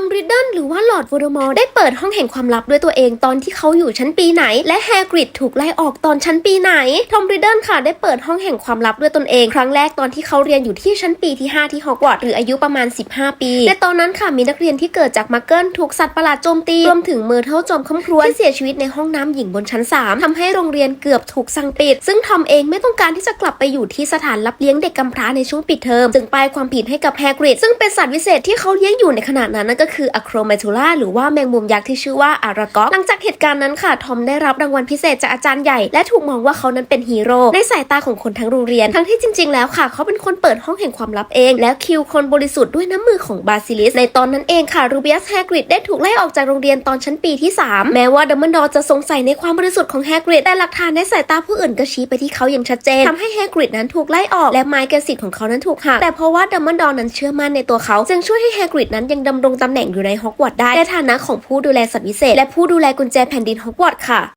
อมริดเดิลหรือว่าหลอดวอร์ดมอร์ได้เปิดห้องแห่งความลับด้วยตัวเองตอนที่เขาอยู่ชั้นปีไหน และแฮกริดถูกไล่ออกตอนชั้นปีไหน ทอมริดเดิลค่ะได้เปิดห้องแห่งความลับด้วยตนเอง ครั้งแรกตอนที่เขาเรียนอยู่ที่ชั้นปีที่ 5 ที่ฮอกวอตส์หรืออายุประมาณ 15 ปีและตอนนั้นค่ะมีนักเรียนที่เกิดจากมักเกิลถูกสัตว์ประหลาดโจมตีรวมถึงเมอร์เทิลจอมคำครวญที่เสียชีวิตในห้องน้ำหญิงบนชั้น 3ทำให้โรงเรียนเกือบถูกสั่งปิด ซึ่งทอมเองไม่ต้องการที่จะกลับไปอยู่ที่สถานรับเลี้ยงเด็กกำพร้าในช่วงปิดเทอมจึงป้ายความผิดให้กับแฮกริดซึ่งเป็นสัตว์วิเศษที่เขาเลี้ยงอยู่ในขณะนั้นนั่นก็คืออะโครเมทูล่าหรือว่าแมงมุมยักษ์ที่ชื่อว่าอารากอกหลังจากเหตุการณ์นั้นค่ะ ทอมได้รับรางวัลพิเศษจากอาจารย์ใหญ่ และถูกมองว่าเขานั้นเป็นฮีโร่ในสายตาของคนทั้งโรงเรียน ทั้งที่จริง ๆ แล้วค่ะ เขาเป็นคนเปิดห้องแห่งความลับเอง แล้วคิวคนบริสุทธิ์ด้วยน้ำมือของบาซิลิส ในตอนนั้นเองค่ะรูเบียสแฮกริดได้ถูกไล่ออกจากโรงเรียนตอนชั้นปีที่ 3 แม้ว่าดัมเบิลดอร์จะสงสัยในความบริสุทธิ์ของแฮกริดแต่หลักฐานในสายตาผู้อื่นก็ชี้ไปที่เขาอย่างชัดเจนทำให้แฮกริดนั้นถูกไล่ออกและไม้กระสิทธิ์ของเขานั้นถูกหักแต่เพราะว่าดัมเบิลดอร์นั้นเชื่อมั่นในตัวเขาจึงช่วยให้แฮกริดนั้นยังดำรงตำแหน่งอยู่ในฮอกวอตส์ได้ในฐานะของผู้ดูแลสัตว์วิเศษ และผู้ดูแลกุญแจแผ่นดินฮอกวอตส์ค่ะ